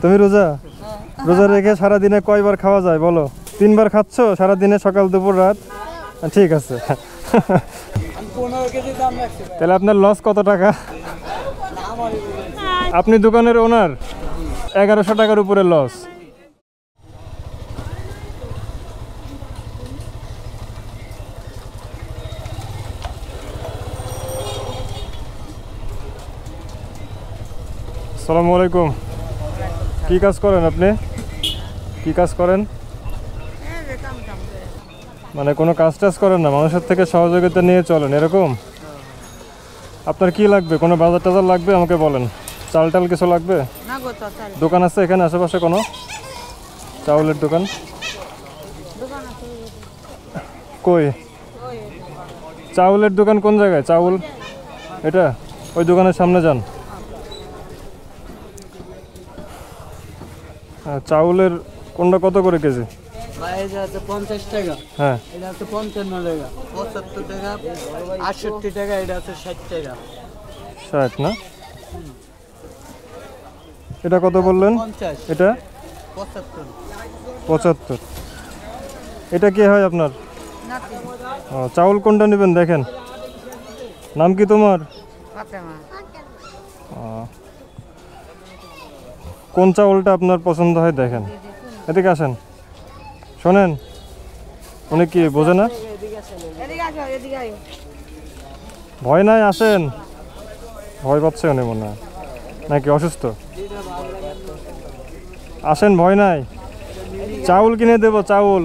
তুমি রোজা? রোজা রেখে সারাদিনে কয়বার খাওয়া যায় বলো? তিনবার খাচ্ছ, সারাদিনে সকাল, দুপুর, রাত? ঠিক আছে। তাহলে আপনার লস কত টাকা? আপনি দোকানের ওনার এগারোশো টাকার উপরে লস আসসালামু আলাইকুম। কি কাজ করেন আপনি? কি কাজ করেন? মানে কোনো কাজ টাজ করেন না? মানুষের থেকে সহযোগিতা নিয়ে চলেন এরকম? আপনার কি লাগবে? কোনো বাজার টাজার লাগবে? আমাকে বলেন। চাল টাল কিছু লাগবে? দোকান আছে এখানে আশেপাশে কোনো? চাউলের দোকান? কই? চাউলের দোকান কোন জায়গায়? চাউল? এটা? ওই দোকানের সামনে যান। চাউলের কোনটা কত করে কেজি? পঞ্চাশ টাকা। হ্যাঁ। এটা আছে পঞ্চান্ন টাকা। পঁচাত্তর টাকা আটষট্টি টাকা এটা আছে ষাট টাকা। ষাট না? এটা কত বললেন? এটা? পঁচাত্তর। পঁচাত্তর। এটা কি হয় আপনার? ও, চাউল কোনটা নেবেন দেখেন। নাম কি তোমার? ও। কোন চাউলটা আপনার পছন্দ হয় দেখেন। এদিকে আসেন। শোনেন। উনি কি বোঝে না? ভয় নাই, আসেন। ভয় পাচ্ছে উনি মনে হয়। নাকি অসুস্থ? আসেন, ভয় নাই। চাউল কিনে দেব, চাউল।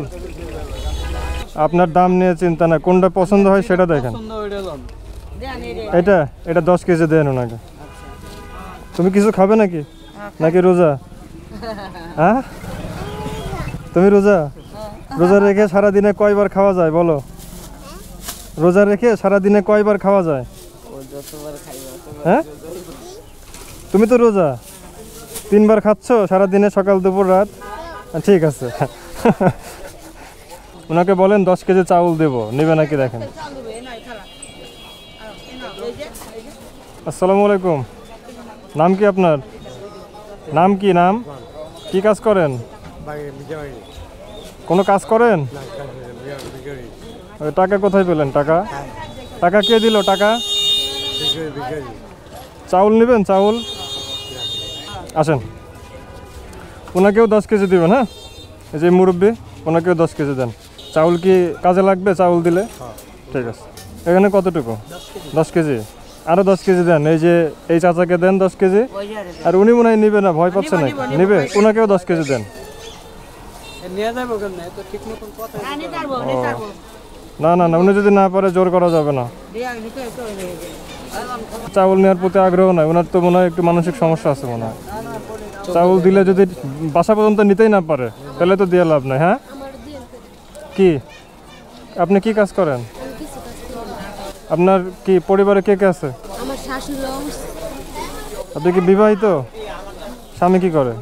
আপনার দাম নিয়ে চিন্তা না কোনটা পছন্দ হয় সেটা দেখেন। এটা এটা দশ কেজি দেন ওনাকে। তুমি কিছু খাবে নাকি? নাকি রোজা? হ্যাঁ? তুমি রোজা? রোজা রেখে সারা দিনে কয়বার খাওয়া যায় বলো? রোজা রেখে সারা দিনে কয়বার খাওয়া যায়? হ্যাঁ? তুমি তো রোজা। তিনবার খাচ্ছ সারা দিনে সকাল দুপুর রাত? ঠিক আছে। ওনাকে বলেন দশ কেজি চাউল দেবো। নেবে নাকি দেখেন। আসসালামু আলাইকুম। নাম কি আপনার? নাম কি নাম? কি কাজ করেন? কোনো কাজ করেন? টাকা কোথায় পেলেন টাকা? টাকা কে দিল টাকা? চাউল নেবেন চাউল? আসেন। ওনাকেও দশ কেজি দিবেন হ্যাঁ? এই যে মুরব্বী ওনাকেও দশ কেজি দেন। চাউল কি কাজে লাগবে চাউল দিলে? ঠিক আছে। এখানে কতটুকু? দশ কেজি। আরও দশ কেজি দেন এই যে এই চাচাকে দেন দশ কেজি। আর উনি মনে হয় নিবে না ভয় পাচ্ছে না নিবে ওনাকেও দশ কেজি দেন। কথা না না না উনি যদি না পারে জোর করা যাবে না। চাউল নেওয়ার প্রতি আগ্রহ নাই ওনার তো মনে হয় একটু মানসিক সমস্যা আছে মনে হয়। চাউল দিলে যদি বাসা পর্যন্ত নিতেই না পারে তাহলে তো দিয়ে লাভ নাই হ্যাঁ? কি? আপনি কি কাজ করেন? আপনার কি পরিবারে কে কে আছে? আমার শাশুড়ি আপনি কি বিবাহিত? স্বামী কি করে?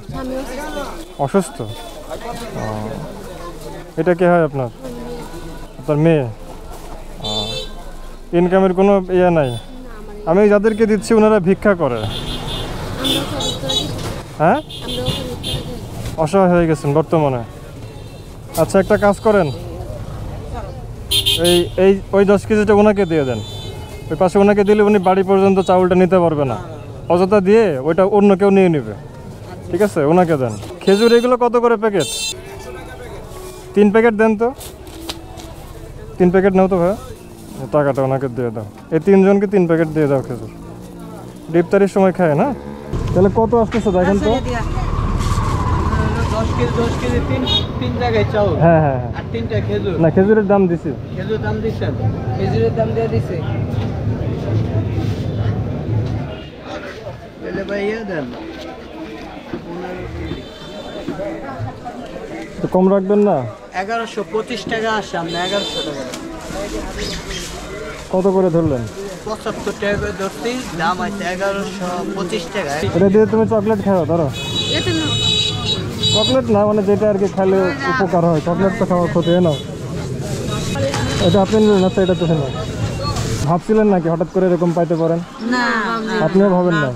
অসুস্থ। এটা কে হয় আপনার? আপনার মেয়ে? ইনকামের কোনো ইয়ে নাই? আমি যাদেরকে দিচ্ছি ওনারা ভিক্ষা করে। হ্যাঁ? অসহায় হয়ে গেছেন বর্তমানে। আচ্ছা একটা কাজ করেন। এই এই, ওই দশ কেজিটা ওনাকে দিয়ে দেন। ওই পাশে ওনাকে দিলে উনি বাড়ি পর্যন্ত চাউলটা নিতে পারবে না। অযথা দিয়ে ওইটা অন্য কেউ নিয়ে নেবে। ঠিক আছে? ওনাকে দেন। খেজুর এগুলো কত করে প্যাকেট? তিন প্যাকেট দেন তো। তিন প্যাকেট নাও তো ভাই। টাকাটা ওনাকে দিয়ে দাও। এই তিনজনকে তিন প্যাকেট দিয়ে দাও খেজুর। ডিপতারির সময় খায় না? তাহলে কত আসতেছে দেখেন তো? দশ কেজি দশ কেজি তিন তিন জায়গায় চাউল। হ্যাঁ হ্যাঁ হ্যাঁ। আর তিনটা খেজুর। না খেজুরের দাম দিছি। খেজুর দাম খেজুরের দাম দিয়ে দিচ্ছে তাহলে ভাই ইয়ে দেন। তো কম রাখবেন না? এগারোশো পঁচিশ টাকা আসে আপনি এগারোশো টাকা। কত করে ধরলেন? পঁচাত্তর টাকা করে ধরছি দাম আছে এগারোশো পঁচিশ টাকা। এটা দিয়ে তুমি চকলেট খাও ধরো। চকলেট না মানে যেটা আর কি খেলে উপকার হয়। চকলেট তো খাওয়া ক্ষতি হয় না। এটা আপনি নিলেন আচ্ছা এটা তো না ভাবছিলেন নাকি? হঠাৎ করে এরকম পাইতে পারেন? আপনিও ভাবেন না?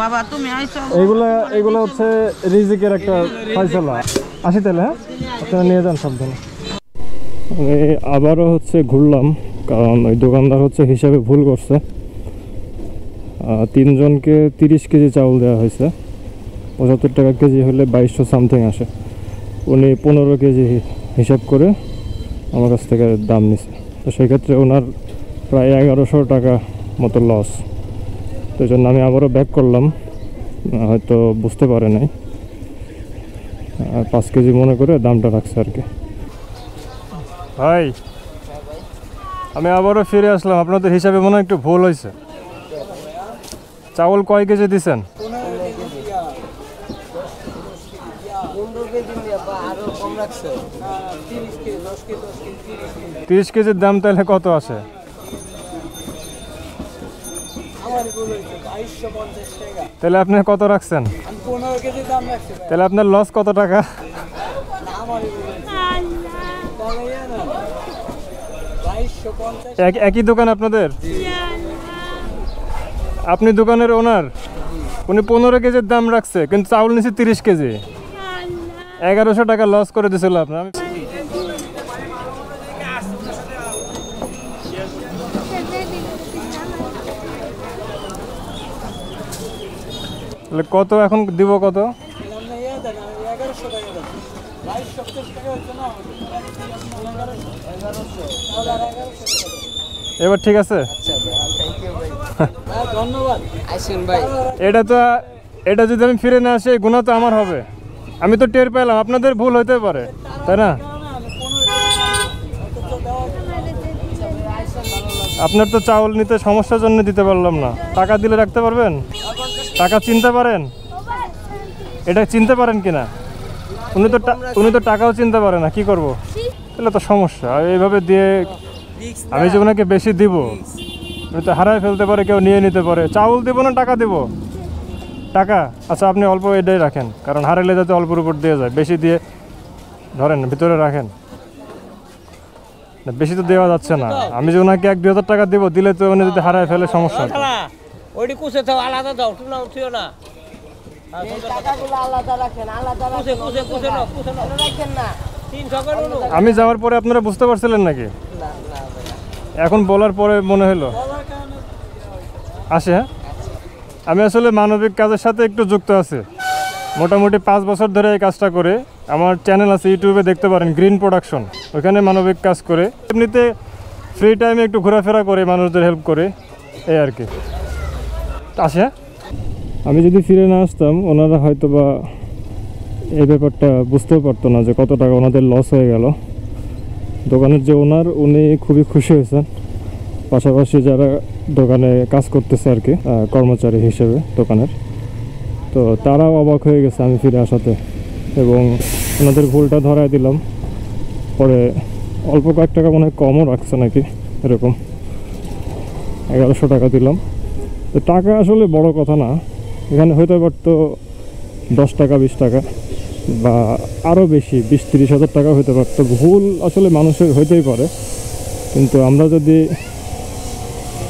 বাবা তুমি আইছো এইগুলা এগুলো হচ্ছে রিজিকের একটা ফয়সলা। আসি তাহলে হ্যাঁ? আপনারা নিয়ে যান সাবধানে। আবারও হচ্ছে ঘুরলাম কারণ ওই দোকানদার হচ্ছে হিসাবে ভুল করছে। তিনজনকে তিরিশ কেজি চাউল দেওয়া হয়েছে। পঁচাত্তর টাকা কেজি হলে বাইশশো সামথিং আসে। উনি পনেরো কেজি হিসাব করে আমার কাছ থেকে দাম নিছে। তো সেক্ষেত্রে ওনার প্রায় এগারোশো টাকা মতো লস তো জন্য আমি আবারও ব্যাক করলাম। হয়তো বুঝতে পারে নাই। আর পাঁচ কেজি মনে করে দামটা রাখছে আর কি। ভাই, আমি আবারও ফিরে আসলাম। আপনাদের হিসাবে মনে হয় একটু ভুল হয়েছে চাউল কয় কেজি দিছেন পনেরো কেজি আরও কম রাখছে তিরিশ কেজির দাম তাহলে কত টাকা। তাহলে আপনি কত রাখছেন? তাহলে আপনার লস কত টাকা? একই দোকান আপনাদের? আপনি দোকানের ওনার উনি পনেরো কেজির দাম রাখছে কিন্তু চাউল নিচ্ছে তিরিশ কেজি। এগারোশো টাকা লস করে দিছিল আপনার। আমি কত এখন দিব কত। এবার ঠিক আছে? হ্যাঁ ধন্যবাদ। এটা তো এটা যদি আমি ফিরে না আসি গুণা তো আমার হবে। আমি তো টের পেলাম, আপনাদের ভুল হতে পারে, তাই না? আপনার তো চাউল নিতে সমস্যার জন্য দিতে পারলাম না। টাকা দিলে রাখতে পারবেন? টাকা চিনতে পারেন? এটা চিনতে পারেন কিনা? উনি তো উনি তো টাকাও চিনতে পারে না, কি করব? তাহলে তো সমস্যা এইভাবে দিয়ে আমি যে ওনাকে বেশি দিব, উনি তো হারায় ফেলতে পারে, কেউ নিয়ে নিতে পারে। চাউল দিব না, টাকা দিব? টাকা? আচ্ছা আপনি অল্প এটাই রাখেন কারণ হারাইলে যাতে অল্পর উপর দিয়ে যায়। বেশি দিয়ে ধরেন ভিতরে রাখেন। না, বেশি তো দেওয়া যাচ্ছে না। আমি যে ওনাকে এক দুই হাজার টাকা দেবো দিলে তো উনি যদি হারায় ফেলে সমস্যা ওইটি কুসে থাও আলাদা দাও না উঠিও না। টাকাগুলো আলাদা রাখেন আলাদা কুসে কুসে কুসে নাও কুসে নাও। রাখেন না। তিনশো করে নো আমি যাওয়ার পরে আপনারা বুঝতে পারছিলেন নাকি? এখন বলার পরে মনে হলো। আসে হ্যাঁ? আমি আসলে মানবিক কাজের সাথে একটু যুক্ত আছি। মোটামুটি পাঁচ বছর ধরে এই কাজটা করে, আমার চ্যানেল আছে ইউটিউবে দেখতে পারেন গ্রিন প্রোডাকশন ওখানে মানবিক কাজ করে, এমনিতে ফ্রি টাইমে একটু ঘোরাফেরা করে, মানুষদের হেল্প করে, এই আর কি। আসে হ্যাঁ? আমি যদি ফিরে না আসতাম, ওনারা হয়তো বা এই ব্যাপারটা বুঝতেও পারতো না যে কত টাকা ওনাদের লস হয়ে গেল। দোকানের যে ওনার উনি খুবই খুশি হয়েছেন। পাশাপাশি যারা দোকানে কাজ করতেছে আর কি কর্মচারী হিসেবে দোকানের। তো তারাও অবাক হয়ে গেছে আমি ফিরে আসাতে এবং ওনাদের ভুলটা ধরায় দিলাম। পরে অল্প কয়েক টাকা মনে হয় কমও রাখছে নাকি, এরকম এগারোশো টাকা দিলাম। তো টাকা আসলে বড় কথা না, এখানে হয়তো পারতো দশ টাকা, বিশ টাকা বা আরও বেশি, বিশ তিরিশ হাজার টাকা হতে পারতো। ভুল আসলে মানুষের হইতেই পারে। কিন্তু আমরা যদি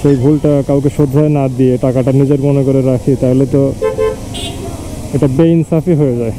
সেই ভুলটা কাউকে শোধরায় না দিয়ে টাকাটা নিজের মনে করে রাখি, তাহলে তো এটা বেইনসাফি হয়ে যায়।